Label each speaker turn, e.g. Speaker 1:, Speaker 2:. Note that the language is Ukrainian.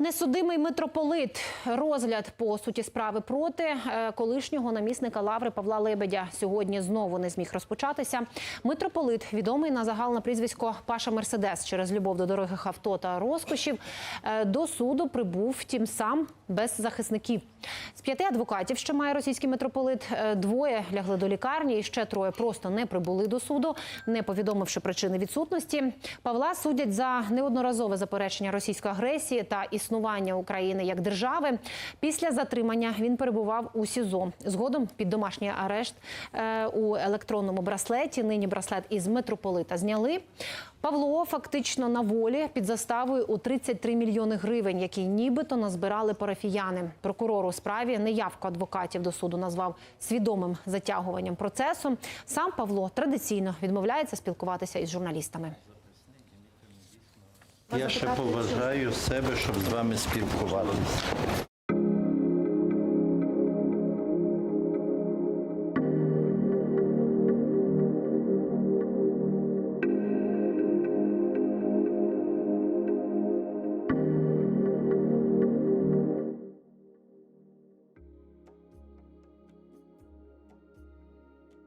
Speaker 1: Несудимий митрополит. Розгляд по суті справи проти е, колишнього намісника лаври Павла Лебедя сьогодні знову не зміг розпочатися. Митрополит, відомий на загал на прізвисько Паша Мерседес через любов до дорогих авто та розкошів, е, до суду прибув втім сам без захисників. З п'яти адвокатів, що має російський митрополит, е, двоє лягли до лікарні, і ще троє просто не прибули до суду, не повідомивши причини відсутності. Павла судять за неодноразове заперечення російської агресії та існування України як держави. Після затримання він перебував у СІЗО. Згодом під домашній арешт е, у електронному браслеті. Нині браслет із митрополита зняли. Павло фактично на волі під заставою у 33 мільйони гривень, які нібито назбирали парафіяни. Прокурор у справі неявку адвокатів до суду назвав свідомим затягуванням процесу. Сам Павло традиційно відмовляється спілкуватися із журналістами.
Speaker 2: Я ще поважаю себе, щоб з вами спілкуватися.